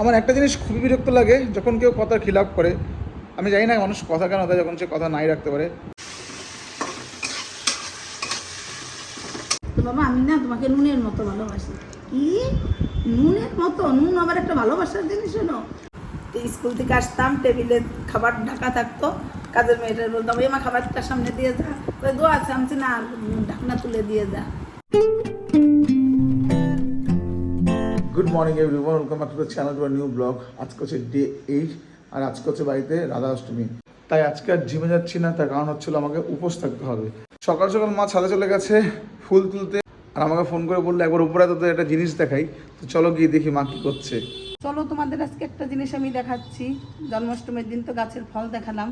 আমার একটা জিনিস খুবই বিরক্ত লাগে, যখন কেউ কথার খিলাপ করে, আমি জানি না মানুষ কথা কেন যখন সে কথা নাই রাখতে পারে। বাবা, আমি না তোমাকে নুনের মতো ভালোবাসি। কি? নুনের মতো? নুন আবার একটা ভালোবাসার জিনিস হলো। স্কুল থেকে আসতাম, টেবিলে খাবার ঢাকা থাকতো, কাজের মেয়েটার বলতাম এমা খাবারটা সামনে দিয়ে যা। ওই দোয়া আছে। আমি না, ঢাকনা তুলে দিয়ে যা। Good morning everyone welcome back to the channel to new vlog আজকে হচ্ছে ডে এইট আর আজকে হচ্ছে বাড়িতে রাধা অষ্টমী। তাই আজকে আর জিমে যাচ্ছি না, তার কারণ হচ্ছিল আমাকে উপোস থাকতে হবে। সকাল সকাল মা ছাদে চলে গেছে ফুল তুলতে, আর আমাকে ফোন করে বলল, একবার উপরে তো একটা জিনিস দেখাই। তো চলো গিয়ে দেখি মা কি করছে। চলো, তোমাদের আজকে একটা জিনিস আমি দেখাচ্ছি। জন্মাষ্টমীর দিন তো গাছের ফল দেখালাম।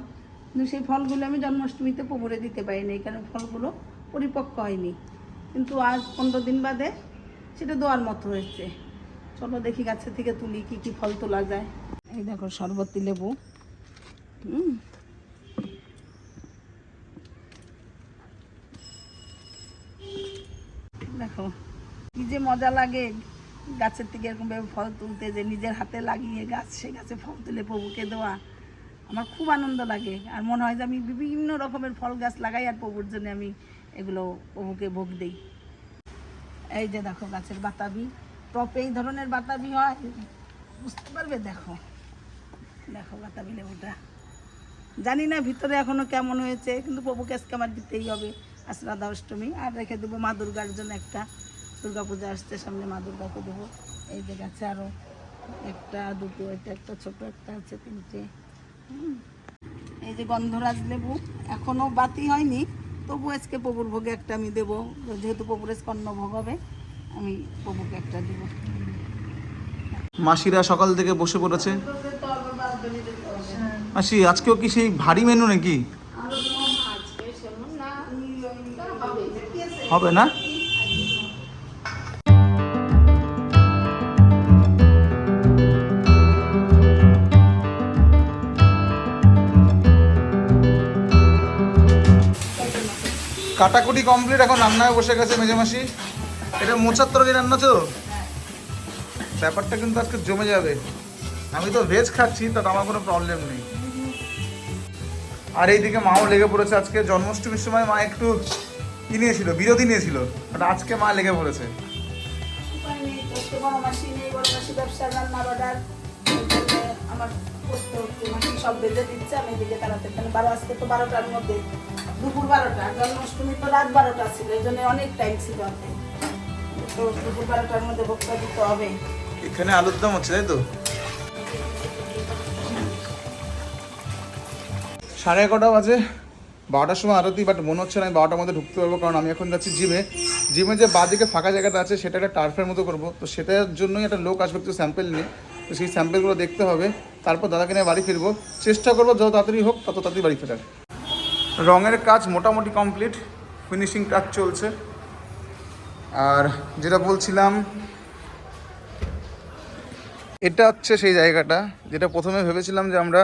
কিন্তু সেই ফলগুলো আমি জন্মাষ্টমীতে পুকুরে দিতে পারিনি, কারণ ফলগুলো পরিপক্ক হয়নি। কিন্তু আজ পনেরো দিন বাদে সেটা দোয়ার মতো হয়েছে। চলো দেখি গাছের থেকে তুলি কি কি ফল তোলা যায়। এই দেখো শরবতী লেবু। দেখো, কি যে মজা লাগে গাছের থেকে এরকম ভাবে ফল তুলতে, যে নিজের হাতে লাগিয়ে গাছ সে গাছে ফল তুলে প্রভুকে দেওয়া। আমার খুব আনন্দ লাগে। আর মনে হয় যে আমি বিভিন্ন রকমের ফল গাছ লাগাই আর প্রভুর জন্য আমি এগুলো প্রভুকে ভোগ দিই। এই যে দেখো গাছের বাতাবি। টপে এই ধরনের বাতাবি হয়। বুঝতে পারবে? দেখো। দেখো বাতাবি লেবুটা। জানি না ভিতরে এখনও কেমন হয়েছে, কিন্তু প্রভুকে আজকে আমার দিতেই হবে আজ রাধা অষ্টমী। আর রেখে দেবো মা দুর্গার জন্য একটা দুর্গা পূজা আসছে, সামনে মা দুর্গাকে দেবো। এই যে গাছে আরও একটা, দুটো এটা একটা, ছোট একটা আছে, তিনটে। এই যে গন্ধরাজ লেবু এখনও বাতি হয়নি তবু আজকে প্রভুর ভোগে একটা আমি দেবো। যেহেতু প্রভুর আজকে অন্ন ভোগ হবে আমি প্রভুকে একটা দেবো। মাসিরা সকাল থেকে বসে পড়েছে। মাসি, আজকেও কি সেই ভারী মেনু নাকি? হবে না? কাটাকুটি কমপ্লিট, এখন রান্নায় বসে গেছে মেজে মাসি এটা মোচার তরকারি রান্না তো? ব্যাপারটা কিন্তু আজকে জমে যাবে। আমি তো ভেজ খাচ্ছি তাতে আমার কোনো প্রবলেম নেই। আর এইদিকে মাও লেগে পড়েছে আজকে। জন্মাষ্টমীর সময় মা একটু কি নিয়েছিল বিরোধী নিয়েছিল বাট আজকে মা লেগে পড়েছে। আমার সব দিচ্ছে, আমি তো বারোটার মধ্যে, দুপুর বারোটা, জন্মাষ্টমী তো রাত বারোটা ছিল, এই জন্য অনেক টাইম ছিল হাতে। এখানে আলুর দাম হচ্ছে, তাই তো? সাড়ে এগারোটা বাজে, বারোটার সময় আরতি বাট মনে হচ্ছে না আমি বারোটার মধ্যে ঢুকতে পারব, কারণ আমি এখন যাচ্ছি জিমে জিমে যে বাদিকে ফাঁকা জায়গাটা আছে, সেটা একটা টার্ফের মতো করব। তো সেটার জন্যই একটা লোক আসবে একটু স্যাম্পেল নিয়ে। তো সেই স্যাম্পেলগুলো দেখতে হবে। তারপর দাদাকে নিয়ে বাড়ি ফিরবো। চেষ্টা করব যত তাড়াতাড়ি হোক, তত তাড়াতাড়ি বাড়ি ফেরার। রঙের কাজ মোটামুটি কমপ্লিট ফিনিশিং কাজ চলছে। আর যেটা বলছিলাম, এটা হচ্ছে সেই জায়গাটা, যেটা প্রথমে ভেবেছিলাম যে আমরা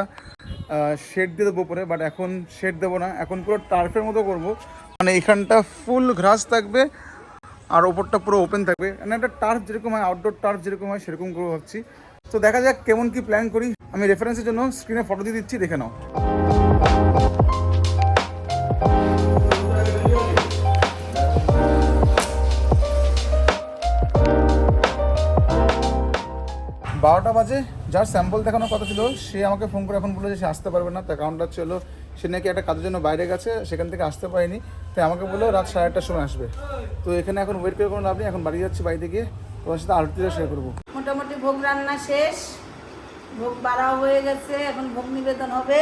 শেড দিয়ে দেবো পরে বাট এখন শেড দেবো না। এখন পুরো টার্ফের মতো করব। মানে এখানটা ফুল ঘাস থাকবে, আর ওপরটা পুরো ওপেন থাকবে। মানে একটা টার্ফ যেরকম হয় আউটডোর টার্ফ যেরকম হয়, সেরকম করে ভাবছি। তো দেখা যাক কেমন কি প্ল্যান করি। আমি রেফারেন্সের জন্য স্ক্রিনে ফটো দিয়ে দিচ্ছি, দেখে নাও। বারোটা বাজে, যার স্যাম্পল দেখানোর কথা ছিল, সে আমাকে ফোন করে এখন বলল যে সে আসতে পারবে না, তার কারণটা ছিল সে নাকি একটা কাজের জন্য বাইরে গেছে, সেখান থেকে আসতে পারেনি, তাই আমাকে বলল রাত সাড়ে আটটার সময় আসবে। তো এখানে এখন ওয়েট করে কোনো লাভ নেই, এখন বাড়ি যাচ্ছি বাড়িতে গিয়ে, তোমার সাথে আরতিটা শেয়ার করব। মোটামুটি ভোগ রান্না শেষ, ভোগ বাড়াও হয়ে গেছে, এখন ভোগ নিবেদন হবে।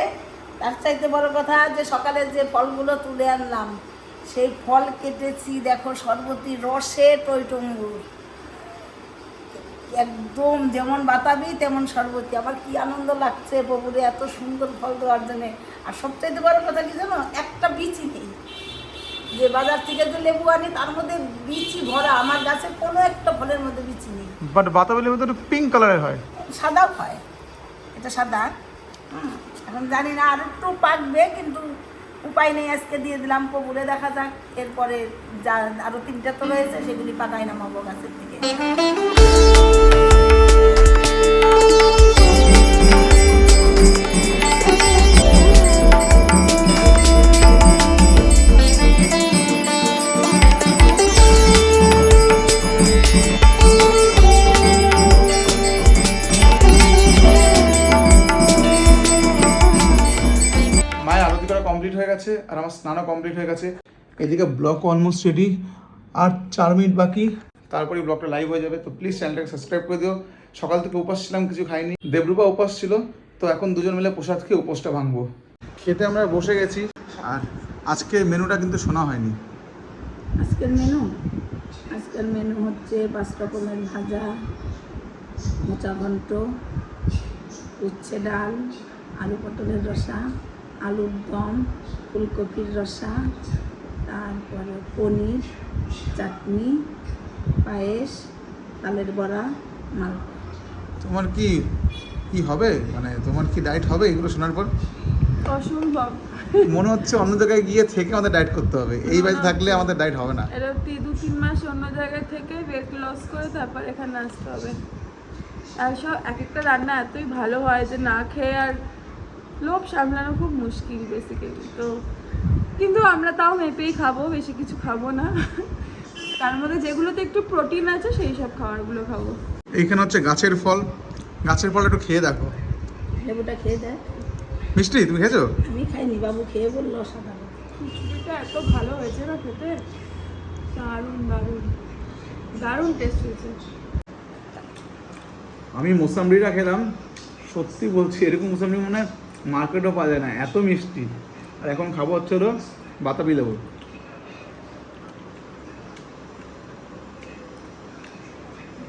তার চাইতে বড় কথা যে সকালে যে ফলগুলো তুলে আনলাম, সেই ফল কেটেছি, দেখো, সর্বতি রসে টইটম্বুর একদম যেমন বাতাবি তেমন সর্বতি আমার কি আনন্দ লাগছে ববুরে এত সুন্দর ফল দেওয়ার জন্যে। আর সবচাইতে বড় কথা কি জানো? একটা বিচি নেই। যে বাজার থেকে যে লেবু আনি তার মধ্যে বিচি ভরা। আমার গাছে কোনো একটা ফলের মধ্যে বিচি নেই। বাট বাতাবলি লেবু তো পিঙ্ক কালারের হয়। সাদাও হয়। এটা সাদা। এখন জানি না আর একটু পাকবে কিন্তু উপায় নেই। আজকে দিয়ে দিলাম কবুলে দেখা যাক। এরপরে যা আরও তিনটা তো রয়েছে সেগুলি পাকাই নামাবো গাছের থেকে কমপ্লিট হয়ে গেছে। এদিকে ব্লগ অলমোস্ট রেডি আর চার মিনিট বাকি। তারপরে ব্লগটা লাইভ হয়ে যাবে। তো প্লিজ চ্যানেলটাকে সাবস্ক্রাইব করে দিও। সকাল থেকে উপাস ছিলাম, কিছু খাইনি। দেবরূপা উপাস ছিল। তো এখন দুজন মিলে প্রসাদ খেয়ে উপোসটা ভাঙবো। খেতে আমরা বসে গেছি। আর আজকে মেনুটা কিন্তু শোনা হয়নি। আজকের মেনু? আজকের মেনু হচ্ছে পাঁচ রকমের ভাজা, মোচা ঘন্ট, উচ্ছে ডাল, আলু পটলের রসা আলুর দম ফুলকপির রসা তারপরে পনির চাটনি পায়েস তালের বড়া মালপোয়া। তোমার কি কি হবে? মানে তোমার কি ডায়েট হবে এগুলো শোনার পর? অসম্ভব। মনে হচ্ছে অন্য জায়গায় গিয়ে থেকে আমাদের ডায়েট করতে হবে। এই বাড়িতে থাকলে আমাদের ডায়েট হবে না। এটা তি- দু তিন মাস অন্য জায়গায় থেকে ওয়েট লস করে তারপর এখানে আসতে হবে। আর সব এক একটা রান্না এতই ভালো হয় যে না খেয়ে আর লোভ সামলানো খুব মুশকিল বেসিক্যালি তো কিন্তু আমরা তাও মেপেই খাব বেশি কিছু খাব না। তার মধ্যে যেগুলোতে একটু প্রোটিন আছে সেই সব খাবারগুলো খাব। এইখানে হচ্ছে গাছের ফল। গাছের ফল একটু খেয়ে দেখো। লেবুটা খেয়ে দেয় মিষ্টি তুমি খেয়েছো? আমি খাইনি বাবু খেয়ে বলল সাধারণ খিচুড়িটা এত ভালো হয়েছে না খেতে? দারুণ দারুণ। দারুণ টেস্ট হয়েছে। আমি মোসাম্বিটা খেলাম। সত্যি বলছি এরকম মোসাম্বি মনে হয় মার্কেটও পাওয়া যায় না এত মিষ্টি। আর এখন খাব হচ্ছে হলো বাতাবি লেবু।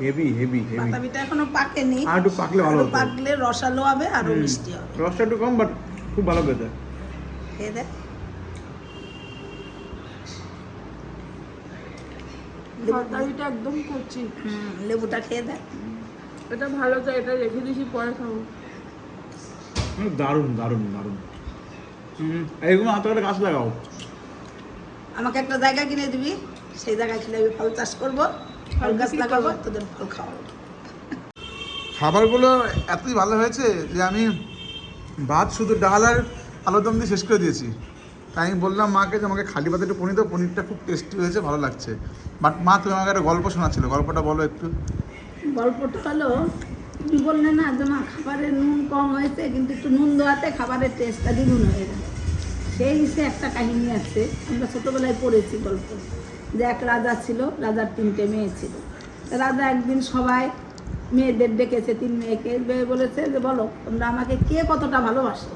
হেভি হেভি হেভি বাতাবিটা এখনও পাকেনি। আর একটু পাকলে ভালো হতো। পাকলে রসালো হবে আরও মিষ্টি হবে। রসটা একটু কম বাট খুব ভালো খেতে। খেয়ে তরকারিটা একদম কচি। লেবুটা খেয়ে দেয় এটা ভালো তো এটা রেখে দিয়েছি পরে খাব। দারুণ দারুণ দারুণ। হুম, এইগুলো হাতে করে গাছ লাগাও। আমাকে একটা জায়গা কিনে দিবি সেই জায়গায় খেলে আমি ফল চাষ করব ফল গাছ লাগাবো করব? তোদের ফল খাওয়াবো। খাবারগুলো এতই ভালো হয়েছে যে আমি ভাত শুধু ডাল আর আলুর দম দিয়ে শেষ করে দিয়েছি। তাই আমি বললাম মাকে যে আমাকে খালি ভাতে একটু পনির দাও পনিরটা খুব টেস্টি হয়েছে ভালো লাগছে। বাট মা তুমি আমাকে একটা গল্প শোনাচ্ছিল গল্পটা বলো একটু। গল্পটা হলো বললে না যে, মা, খাবারের নুন কম হয়েছে, কিন্তু একটু নুন দেওয়াতে খাবারের টেস্টটা দ্বিগুণ হয়ে গেল। সেই সে একটা কাহিনী আছে, আমরা ছোটোবেলায় পড়েছি গল্প। যে এক রাজা ছিল, রাজার তিনটে মেয়ে ছিল। রাজা একদিন সবাই মেয়েদের ডেকেছে, তিন মেয়েকে মেয়ে বলেছে যে, বলো, তোমরা আমাকে কে কতটা ভালোবাসো?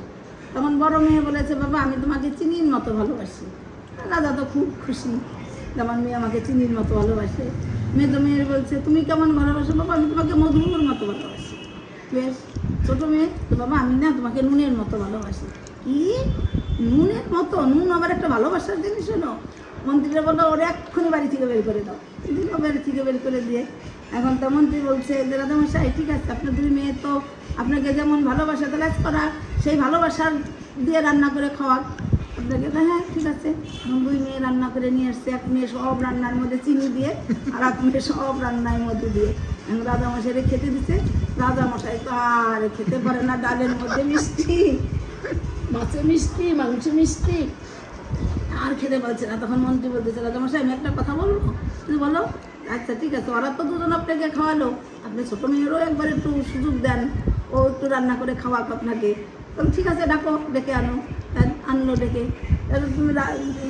তখন বড় মেয়ে বলেছে, বাবা, আমি তোমাকে চিনির মতো ভালোবাসি। রাজা তো খুব খুশি, যে, আমার মেয়ে আমাকে চিনির মতো ভালোবাসে। মেয়ে মেয়ের বলছে, তুমি কেমন ভালোবাসো বাবা? আমি তোমাকে মধুর মতো ভালোবাসি। বেশ ছোটো মেয়ে, তো বাবা, আমি না তোমাকে নুনের মতো ভালোবাসি। কি? নুনের মতো? নুন আবার একটা ভালোবাসার জিনিস হলো। মন্ত্রীরা বলল, ওরা, এক্ষুনি বাড়ি থেকে বের করে দাও। দিল, বাড়ি থেকে বের করে দিয়ে। এখন তো মন্ত্রী বলছে, যে ঠিক আছে, আপনার দুই মেয়ে তো আপনাকে যেমন ভালোবাসা তালাশ করা, সেই ভালোবাসার দিয়ে রান্না করে খাওয়া। আপনাকে তো হ্যাঁ ঠিক আছে। দুই মেয়ে রান্না করে নিয়ে আসছে, এক মেয়ে সব রান্নার মধ্যে চিনি দিয়ে, আর এক মেয়ে সব রান্নায় মধু দিয়ে। এখন রাজামশাইরে খেতে দিছে। রাজামশাই তো আর খেতে পারে না, ডালের মধ্যে মিষ্টি মাছে মিষ্টি মাংস মিষ্টি। আর খেতে পারছে না। তখন মন্ত্রী বলতেছে, রাজামশাই, আমি একটা কথা বলব? তুমি বলো। আচ্ছা ঠিক আছে, ওরা তো দুজন আপনাকে খাওয়ালো। আপনি ছোটো মেয়েরও একবার একটু সুযোগ দেন। ও একটু রান্না করে খাওয়াক আপনাকে। তখন, ঠিক আছে, ডাকো, ডেকে আনো। আনলো ডেকে তাহলে তুমি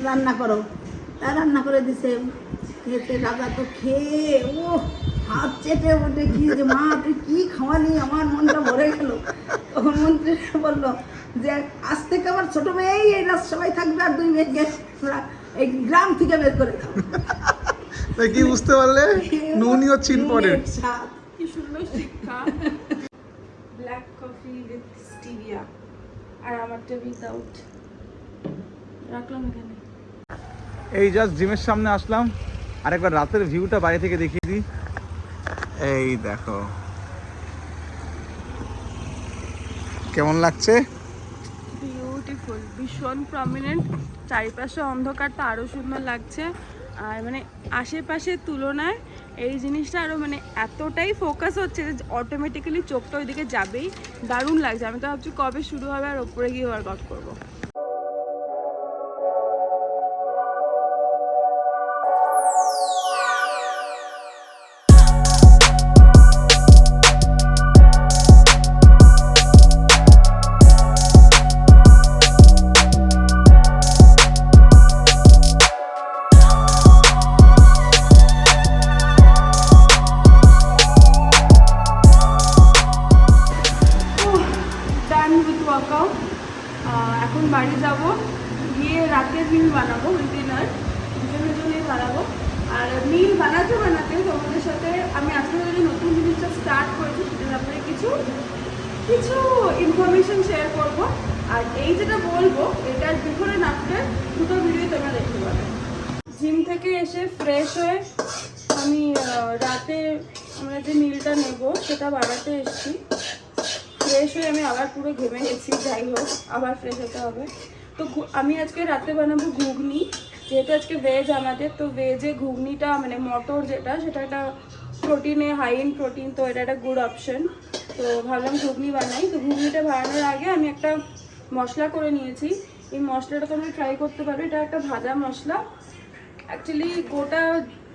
রান্না করো। তা রান্না করে দিছে। খেতে রাজা তো খেয়ে ও হাত চেটে ওঠে কি যে মা তুই কি খাওয়ালি? আমার মনটা ভরে গেল। তখন মন্ত্রী বলল যে আজ থেকে আমার ছোট মেয়েই এই রাত সবাই থাকবে আর দুই মেয়ে গেস্ট এই গ্রাম থেকে বের করে দাও। কি বুঝতে পারলে? ইম্পর্টেন্ট নুনের স্বাদ। কি সুন্দর শিক্ষা। ব্ল্যাক কফি উইথ স্টিভিয়া আর আমারটা উইদাউট রাখলাম এখানে। এই জাস্ট জিমের সামনে আসলাম। আর একবার রাতের ভিউটা বাইরে থেকে দেখিয়ে দিই। এই দেখো। কেমন লাগছে? বিউটিফুল ভীষণ প্রমিনেন্ট চারিপাশে অন্ধকারটা আরও সুন্দর লাগছে। আর মানে আশেপাশের তুলনায় এই জিনিসটা আরও মানে এতটাই ফোকাস হচ্ছে যে অটোমেটিক্যালি চোখটা ওইদিকে যাবেই। দারুণ লাগছে। আমি তো ভাবছি কবে শুরু হবে আর ওপরে গিয়ে ওয়ার্কআউট করব। আর এই যেটা বলব, এটার বিফোর অ্যান্ড আফটার দুটো ভিডিও তোমরা দেখতে পাবে। জিম থেকে এসে ফ্রেশ হয়ে আমি রাতে আমরা যে মিলটা নেব, সেটা বাড়াতে এসেছি। ফ্রেশ হয়ে আমি আবার পুরো ঘেমে গেছি, যাই হোক, আবার ফ্রেশ হতে হবে। তো আমি আজকে রাতে বানাবো ঘুগনি। যেহেতু আজকে ভেজ আমাদের, তো ভেজে ঘুগনিটা মানে মটর যেটা, সেটা একটা প্রোটিনে হাই ইন প্রোটিন তো এটা একটা গুড অপশন তো ভাবলাম ঘুগনি বানাই। তো ঘুগনিটা বানানোর আগে আমি একটা মশলা করে নিয়েছি। এই মশলাটা তোমরা ট্রাই করতে পারো এটা একটা ভাজা মশলা। অ্যাকচুয়ালি গোটা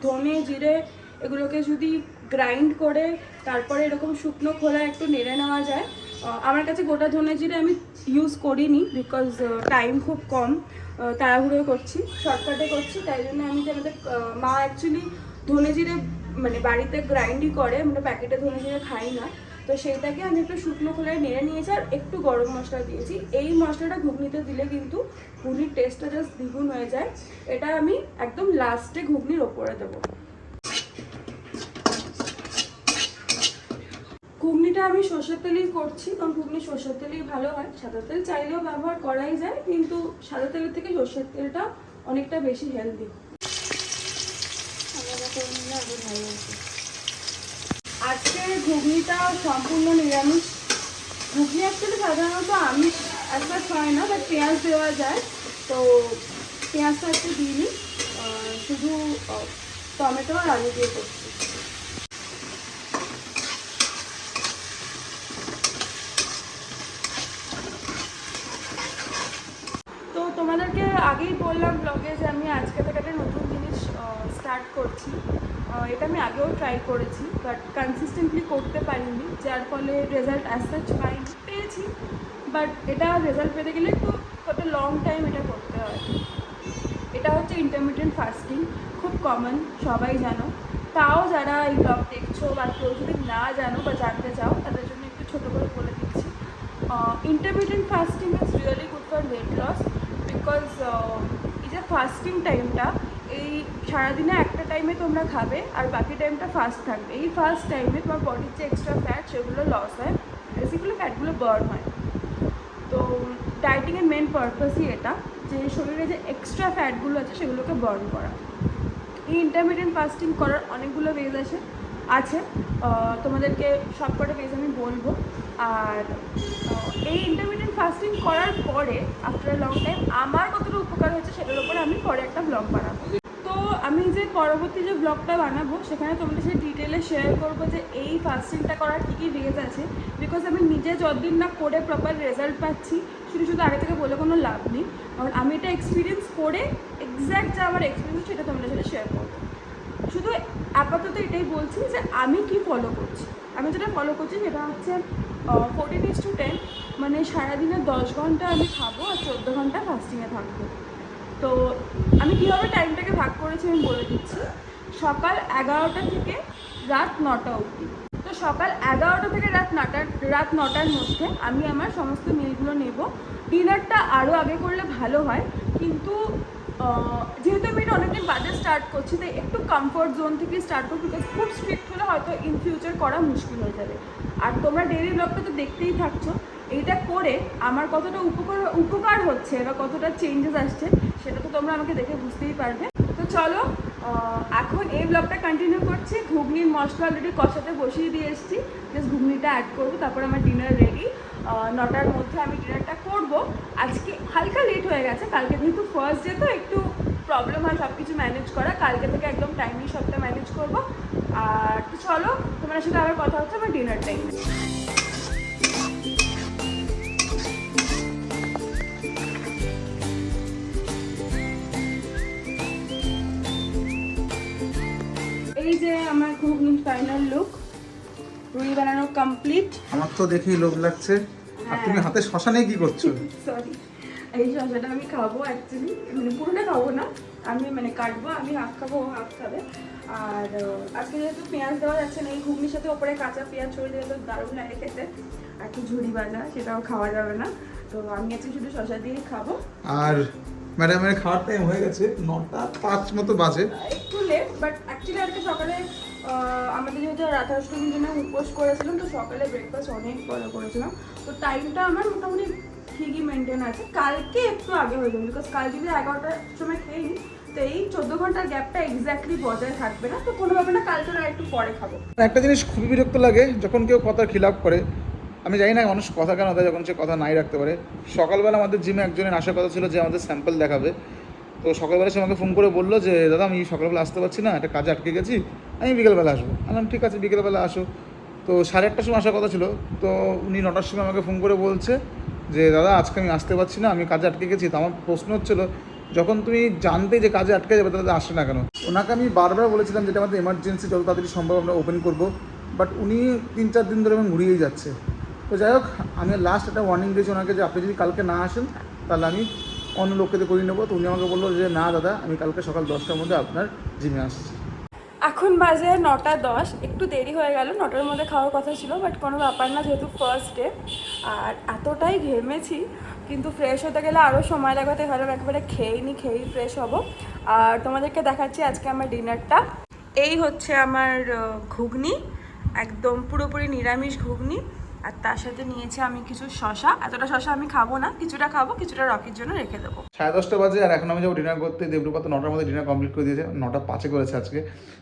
ধনে, জিরে এগুলোকে যদি গ্রাইন্ড করে তারপরে এরকম শুকনো খোলা একটু নেড়ে নেওয়া যায়। আমার কাছে গোটা ধনে, জিরে আমি ইউজ করিনি বিকজ টাইম খুব কম। তাড়াহুড়ো করছি শর্টকাটে করছি, তাই জন্য আমি যে আমাদের মা অ্যাকচুয়ালি ধনে, জিরে মানে বাড়িতে গ্রাইন্ডই করে। আমরা প্যাকেটে ধনে, জিরে খাই না। তো সেইটাকে আমি একটু শুকনো খোলায় নেড়ে নিয়েছি আর একটু গরম মশলা দিয়েছি। এই মশলাটা ঘুগনিতে দিলে কিন্তু ঘুগনির টেস্টটা জাস্ট দ্বিগুণ হয়ে যায়। এটা আমি একদম লাস্টে ঘুগনির ওপরে দেবো। ঘুগনিটা আমি সর্ষের তেলেই করছি, কারণ ঘুগনি সর্ষের তেলেই ভালো হয়। সাদা তেল চাইলেও ব্যবহার করাই যায়, কিন্তু সাদা তেলের থেকে সর্ষের তেলটা অনেকটা বেশি হেলদি আজকে ঘুগনিটা সম্পূর্ণ নিরামিষ। ঘুগনি অ্যাকচুয়ালি সাধারণত আমিষ একবার হয় না বাট পেঁয়াজ দেওয়া যায়। তো পেঁয়াজটা একটু দিইনি শুধু টমেটো আর আলু দিয়ে করছি। তোমাদেরকে আগেই বললাম ব্লগে যে আমি আজকে থেকে একটা নতুন জিনিস স্টার্ট করছি। এটা আমি আগেও ট্রাই করেছি বাট কনসিস্টেন্টলি করতে পারিনি, যার ফলে রেজাল্ট অ্যাজ সাচ পাইনি। পেয়েছি বাট এটা রেজাল্ট পেতে গেলে একটু, কত লং টাইম এটা করতে হয়। এটা হচ্ছে ইন্টারমিডিয়েন্ট ফাস্টিং খুব কমন সবাই জানো। তাও যারা এই ব্লগ দেখছ, বা কেউ যদি না জানো বা জানতে চাও, তাদের জন্য একটু ছোটো করে বলে দিচ্ছি। Intermittent fasting is really good for weight loss because এই যে ফাস্টিং টাইমটা এই সারাদিনে একটা টাইমে তোমরা খাবে আর বাকি টাইমটা ফাস্ট থাকবে। এই ফাস্ট টাইমে তোমার বডির যে এক্সট্রা ফ্যাট সেগুলো লস হয় বেসিক্যালি ফ্যাটগুলো বার্ন হয়। তো ডায়েটিংয়ের মেন পারপাসই এটা যে শরীরে যে এক্সট্রা ফ্যাটগুলো আছে সেগুলোকে বার্ন করা। এই ইন্টারমিডিয়েন্ট ফাস্টিং করার অনেকগুলো ওয়েজ আছে আছে তোমাদেরকে সবকটা ওয়েজ আমি বলব। আর এই ইন্টারমিডিয়েন্ট ফাস্টিং করার পরে আফটার লং টাইম আমার কতটা উপকার হয়েছে সেটার উপরে আমি পরে একটা ব্লগ বানাবো। আমি যে পরবর্তী যে ব্লগটা বানাবো, সেখানে তোমাদের সাথে ডিটেলে শেয়ার করব যে এই ফাস্টিংটা করার কী কী ওয়েজ আছে। বিকজ আমি নিজে যতদিন না করে প্রপার রেজাল্ট পাচ্ছি, শুধু শুধু আগে থেকে বলে কোনো লাভ নেই। কারণ আমি এটা এক্সপিরিয়েন্স করে এক্স্যাক্ট যা আমার এক্সপিরিয়েন্স সেটা তোমাদের সাথে শেয়ার করব। শুধু আপাতত এটাই বলছি যে আমি কি ফলো করছি। আমি যেটা ফলো করছি সেটা হচ্ছে ফোরটিন ইস টু টেন মানে সারাদিনে দশ ঘণ্টা আমি খাব আর চোদ্দ ঘণ্টা ফাস্টিংয়ে থাকব। তো আমি কীভাবে টাইমটাকে ভাগ করেছি আমি বলে দিচ্ছি। সকাল এগারোটা থেকে রাত নটা অবধি। তো সকাল এগারোটা থেকে রাত নটার রাত নটার মধ্যে আমি আমার সমস্ত মিলগুলো নেব। ডিনারটা আরও আগে করলে ভালো হয়, কিন্তু যেহেতু আমি এটা অনেকদিন বাদে স্টার্ট করছি, তাই একটু কমফোর্ট জোন থেকে স্টার্ট করছি বিকজ খুব স্ট্রিক্ট হলে হয়তো ইন ফিউচার করা মুশকিল হয়ে যাবে। আর তোমরা ডেইলি ব্লগটা তো দেখতেই থাকছো, এইটা করে আমার কতটা উপকার উপকার হচ্ছে বা কতটা চেঞ্জেস আসছে সেটা তো তোমরা আমাকে দেখে বুঝতেই পারবে। তো চলো এখন এই ব্লগটা কন্টিনিউ করছি। ঘুগনির মশলা অলরেডি কষাতে বসিয়ে দিয়ে এসেছি। জাস্ট ঘুগনিটা অ্যাড করব, তারপর আমার ডিনার রেডি নটার মধ্যে আমি ডিনারটা করব। আজকে হালকা লেট হয়ে গেছে, কালকে যেহেতু ফার্স্ট ডে তো একটু প্রবলেম হয় সব কিছু ম্যানেজ করা। কালকে থেকে একদম টাইমলি সবটা ম্যানেজ করব। আর চলো, তোমার সাথে আবার কথা হচ্ছে আমার ডিনার টাইমে এই যে আমার ঘুগনির ফাইনাল লুক রুই বানানো কমপ্লিট আমার তো দেখেই লোভ লাগছে। আর তুমি হাতে শশা নিয়ে কি করছ? সরি এই শসাটা আমি খাব অ্যাকচুয়ালি মানে পুরোটা খাব না। আমি মানে কাটবো আমি হাফ খাব হাফ খাবে। আর আজকে যেহেতু পেঁয়াজ দেওয়া যাচ্ছে না এই ঘুগনির সাথে ওপরে কাঁচা পেঁয়াজ ছড়িয়ে দিলে তো দারুণ লাগে খেতে। আর কি ঝুড়ি ভাজা সেটাও খাওয়া যাবে না। তো আমি আজকে শুধু শসা দিয়েই খাব। আর ম্যাডামের খাওয়ার টাইম হয়ে গেছে নটা পাঁচ মতো বাজে। একটু লেট বাট অ্যাকচুয়ালি আজকে সকালে আমাদের যেহেতু রাধাষ্টমীর জন্য উপোস করেছিলাম তো সকালে ব্রেকফাস্ট অনেক বড় করেছিলাম। তো টাইমটা আমার মোটামুটি ঠিকই মেনটেন আছে। কালকে একটু আগে হয়ে যাবে বিকজ কাল যদি এগারোটার সময় খেয়ে নিই তো এই চোদ্দ ঘণ্টার গ্যাপটা এক্স্যাক্টলি বজায় থাকবে না। তো কোনো ব্যাপার না কালকে না একটু পরে খাব। একটা জিনিস খুবই বিরক্ত লাগে যখন কেউ কথার খিলাপ করে আমি জানি না মানুষ কথা কেন দেয় যখন সে কথা নাই রাখতে পারে। সকালবেলা আমাদের জিমে একজনের আসার কথা ছিল যে আমাদের স্যাম্পল দেখাবে। তো সকালবেলা সে আমাকে ফোন করে বলল যে, দাদা, আমি সকালবেলা আসতে পারছি না, একটা কাজে আটকে গেছি, আমি বিকেলবেলা আসব। বললাম, ঠিক আছে, বিকেলবেলা আসো। তো সাড়ে আটটার সময় আসার কথা ছিল। তো উনি নটার সময় আমাকে ফোন করে বলছে যে, দাদা, আজকে আমি আসতে পারছি না, আমি কাজে আটকে গেছি। তো আমার প্রশ্ন হচ্ছিল, যখন তুমি জানতে যে কাজে আটকে যাবে, তাহলে আসে না কেন? ওনাকে আমি বারবার বলেছিলাম যেটা আমাদের এমার্জেন্সি যত তাড়াতাড়ি সম্ভব আমরা ওপেন করব বাট উনি তিন চার দিন ধরে আমি ঘুরিয়েই যাচ্ছে। তো যাই হোক, আমি লাস্ট একটা ওয়ার্নিং দিয়েছি ওনাকে যে আপনি যদি কালকে না আসেন, তাহলে আমি অন্য লোককে দিয়ে করিয়ে নেব। তো উনি আমাকে বলল যে, না দাদা, আমি কালকে সকাল দশটার মধ্যে আপনার জিমে আসছি। এখন বাজে নটা দশ, একটু দেরি হয়ে গেল, নটার মধ্যে খাওয়ার কথা ছিল বাট কোনো ব্যাপার না, যেহেতু ফার্স্ট ডে আর এতটাই ঘেমেছি, কিন্তু ফ্রেশ হতে গেলে আরও সময় লাগবে তাই ভালো একবারে খেয়েই নি, খেয়েই ফ্রেশ হব। আর তোমাদেরকে দেখাচ্ছি আজকে আমার ডিনারটা। এই হচ্ছে আমার ঘুগনি, একদম পুরোপুরি নিরামিষ ঘুগনি। আর তার সাথে নিয়েছি আমি কিছু শশা। এতটা শশা আমি খাব না, কিছুটা খাব, কিছুটা রকির জন্য রেখে দেবো। সাড়ে দশটা বাজে আর এখন আমি যাব ডিনার করতে। দেবরূপা তো নটার মধ্যে ডিনার কমপ্লিট করে দিয়েছে। নটা পাঁচে করেছে আজকে।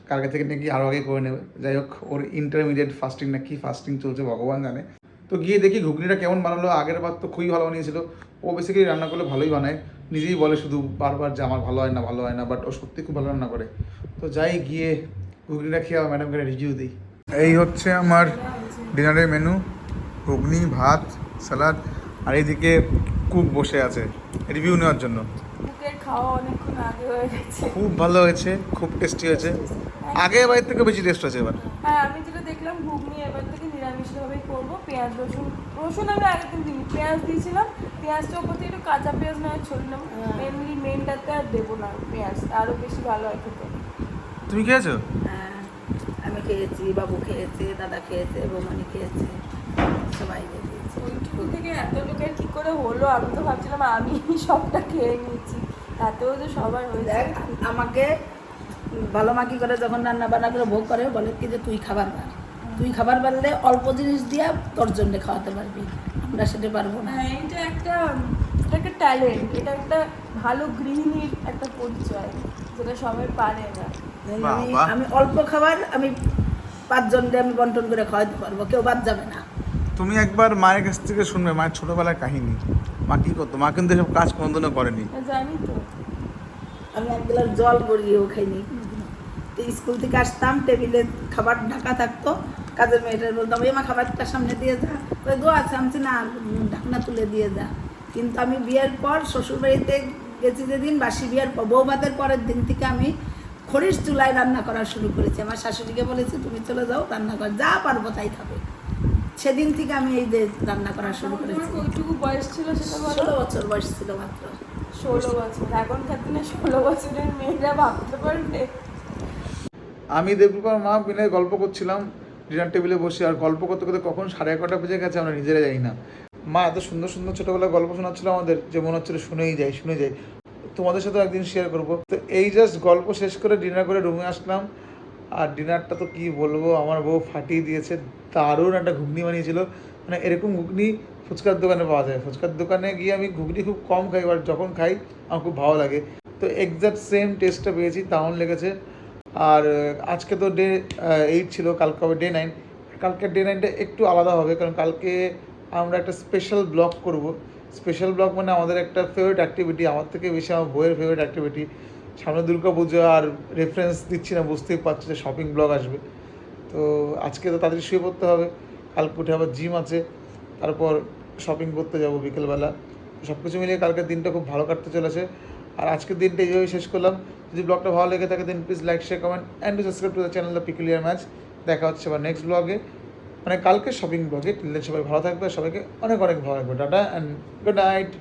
কালকে থেকে নাকি আরও আগে করে নেবে। যাই হোক, ওর ইন্টারমিডিয়েট ফাস্টিং না কি ফাস্টিং চলছে ভগবান জানে। তো গিয়ে দেখি ঘুগনিটা কেমন বানালো। আগের বার তো খুবই ভালো বানিয়েছিল। ও বেসিক্যালি রান্না করলে ভালোই বানায়। নিজেই বলে শুধু বারবার যে আমার ভালো হয় না, ভালো হয় না বাট ও সত্যি খুব ভালো রান্না করে। তো যাই গিয়ে ঘুগনিটা খেয়ে ম্যাডামকে রিভিউ দিই। এই হচ্ছে আমার ডিনারের মেনু ঘুগনি ভাত স্যালাড আর এইদিকে কুক বসে আছে রিভিউ নেওয়ার জন্য। খাওয়া অনেকক্ষণ আগে খুব ভালো হয়েছে খুব টেস্টি হয়েছে। আগে বাড়ির থেকে বেশি টেস্ট হয়েছে এবার। হ্যাঁ আমি যেটা দেখলাম ঘুগনি এবার থেকে নিরামিষভাবেই করব। পেঁয়াজ রসুন রসুন আমি আগের দিন দিই পেঁয়াজ দিয়েছিলাম। পেঁয়াজটা ওপর থেকে একটু কাঁচা পেঁয়াজ নয় ছড়লাম মেনলি মেনটাতে আর দেবো না পেঁয়াজ। আরও বেশি ভালো হয় খেতে। তুমি খেয়েছো? হ্যাঁ আমি খেয়েছি বাবু খেয়েছে দাদা খেয়েছে বৌমনি খেয়েছে। সবাই খেয়েছে ওইটুকু থেকে এত লোকের কী করে হলো? আমি তো ভাবছিলাম আমি সবটা খেয়ে নিয়েছি। এতেও যে সবার হয়েছে। দেখ আমাকে ভালো মা কি করে যখন রান্না বান্না করে ভোগ করে বলে কি যে তুই খাবার বার তুই খাবার বাড়লে অল্প জিনিস দিয়া তোর জন্য খাওয়াতে পারবি। আমরা সেটা পারব না। হ্যাঁ এটা একটা এটা একটা ট্যালেন্ট এটা একটা ভালো গৃহিণীর একটা পরিচয় যেটা সবাই পারে না। আমি অল্প খাবার আমি পাঁচজনকে আমি বন্টন করে খাওয়াতে পারব কেউ বাদ যাবে না। তুমি একবার মায়ের কাছ থেকে শুনবে মায়ের ছোটবেলার কাহিনী। মা কি করতো? মা কিন্তু এসব কাজ কোনোদিনও করেনি। জানি তো। আমি এক গ্লাস জল গড়িয়েও খাইনি। স্কুল থেকে আসতাম টেবিলে খাবার ঢাকা থাকতো। কাজের মেয়েটার বলতাম এই মা খাবারটা সামনে দিয়ে যা। ওই দোয়া আছে আমি না ঢাকনা তুলে দিয়ে যা। কিন্তু আমি বিয়ের পর শ্বশুরবাড়িতে গেছি যেদিন বাসি বিয়ের পর বউ ভাতের পরের দিন থেকে আমি খরিস চুলায় রান্না করা শুরু করেছি। আমার শাশুড়িকে বলেছি তুমি চলে যাও রান্না কর যা পারব তাই খাবে। সেদিন থেকে আমি এই যে রান্না করা শুরু করেছি। কতটুকু বয়স ছিল সেটা ষোলো বছর বয়স ছিল মাত্র। ষোলো বছর। এখনকার দিনে ষোলো বছরের মেয়েরা ভাবতে পারবে। আমি দেবরূপার মা বিনয় গল্প করছিলাম ডিনার টেবিলে বসে আর গল্প করতে করতে কখন সাড়ে এগারোটা বেজে গেছে আমরা নিজেরা যাই না। মা এত সুন্দর সুন্দর ছোটোবেলায় গল্প শোনাচ্ছিল আমাদের যে মনে হচ্ছিল শুনেই যাই শুনে যাই। তোমাদের সাথে একদিন শেয়ার করব। তো এই জাস্ট গল্প শেষ করে ডিনার করে রুমে আসলাম। আর ডিনারটা তো কি বলব, আমার বউ ফাটিয়ে দিয়েছে, দারুণ একটা ঘুগনি বানিয়েছিল। মানে এরকম ঘুগনি ফুচকার দোকানে পাওয়া যায়। ফুচকার দোকানে গিয়ে আমি ঘুগনি খুব কম খাই বাট যখন খাই, আমার খুব ভালো লাগে। তো এক্স্যাক্ট সেম টেস্টটা পেয়েছি, দারুণ লেগেছে। আর আজকে তো ডে এইট ছিল, কালকে হবে ডে নাইন কালকে ডে নাইনটা একটু আলাদা হবে, কারণ কালকে আমরা একটা স্পেশাল ব্লগ করব। স্পেশাল ব্লগ মানে আমাদের একটা ফেভারিট অ্যাক্টিভিটি আমার থেকে বেশি আমার বইয়ের ফেভারিট অ্যাক্টিভিটি সামনে দুর্গা পুজো আর রেফারেন্স দিচ্ছি না, বুঝতেই পারছি যে শপিং ব্লগ আসবে। তো আজকে তো তাদের শুয়ে পড়তে হবে কালকে উঠে আবার জিম আছে, তারপর শপিং করতে যাব বিকেলবেলা। সব কিছু মিলিয়ে কালকের দিনটা খুব ভালো কাটতে চলেছে। আর আজকের দিনটা এইভাবে শেষ করলাম। যদি ব্লগটা ভালো লেগে থাকে then please like share comment and subscribe to the channel the peculiar match দেখা হচ্ছে আবার নেক্সট ব্লগে মানে কালকে শপিং ব্লগে টিল সবাই ভালো থাকবে, সবাইকে অনেক অনেক ভালো লাগবে টাটা অ্যান্ড গুড নাইট